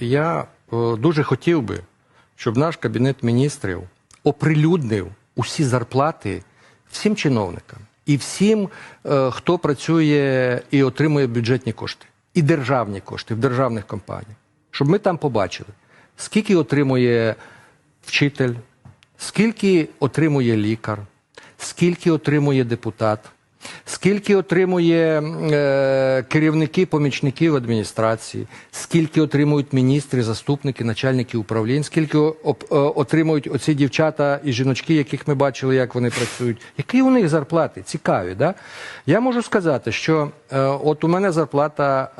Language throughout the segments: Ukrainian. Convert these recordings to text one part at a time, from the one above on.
Я е, дуже хотів би, щоб наш кабінет міністрів оприлюднив усі зарплати всім чиновникам і всім, е, хто працює і отримує бюджетні кошти, і державні кошти в державних компаніях, щоб ми там побачили, скільки отримує вчитель, скільки отримує лікар, скільки отримує депутат. Скільки отримує е, керівники, помічників адміністрації, скільки отримують міністри, заступники, начальники управлінь, скільки оп- е, отримують оці дівчата і жіночки, яких ми бачили, як вони працюють. Які у них зарплати? Цікаві, да? Я можу сказати, що е, от у мене зарплата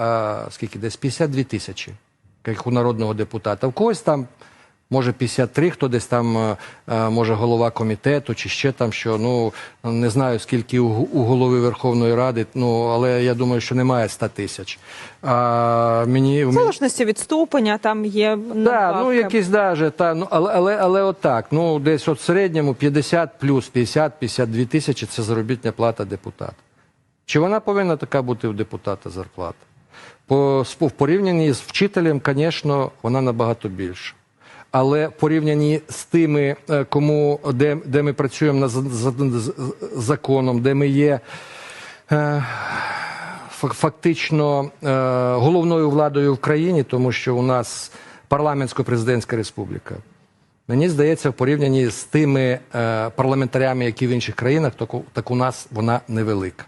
е, скільки десь 52 тисячі, як у народного депутата. В когось там може 53, хто десь там, е, е, може голова комітету, чи ще там що. Ну не знаю скільки у, у голови Верховної Ради. Ну але я думаю, що немає 100 тисяч. А мені В залежності від ступеня, там є Да, надбавки. ну якісь даже та ну але але але отак. Ну десь от в середньому 50 плюс 50-52 тисячі це заробітня плата депутата. Чи вона повинна така бути у депутата зарплата? По в порівнянні з вчителем, звісно, вона набагато більша. Але в порівнянні з тими, е, кому де, де ми працюємо на з- з- з- законом, де ми є е, фактично е, головною владою в країні, тому що у нас парламентсько-президентська республіка. Мені здається, в порівнянні з тими парламентарями, які в інших країнах, так у нас вона невелика.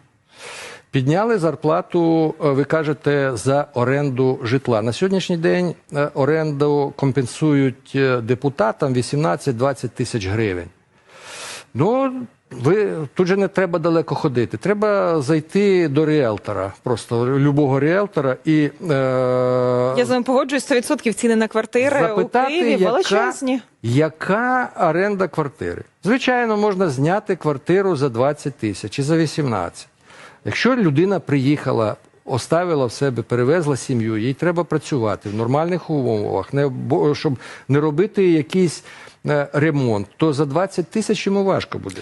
Підняли зарплату, е, ви кажете, за оренду житла. На сьогоднішній день е, оренду компенсують е, депутатам 18-20 тисяч гривень. Ну, ви тут же не треба далеко ходити. Треба зайти до ріелтора, просто любого ріелтора, і е, Я з вами погоджуюсь 100% ціни на квартири у запитати, Києві яка, величезні. яка оренда квартири. Звичайно, можна зняти квартиру за 20 тисяч і за 18. Якщо людина приїхала, оставила в себе, перевезла сім'ю, їй треба працювати в нормальних умовах, не, щоб не робити якийсь е, ремонт, то за 20 тисяч йому важко буде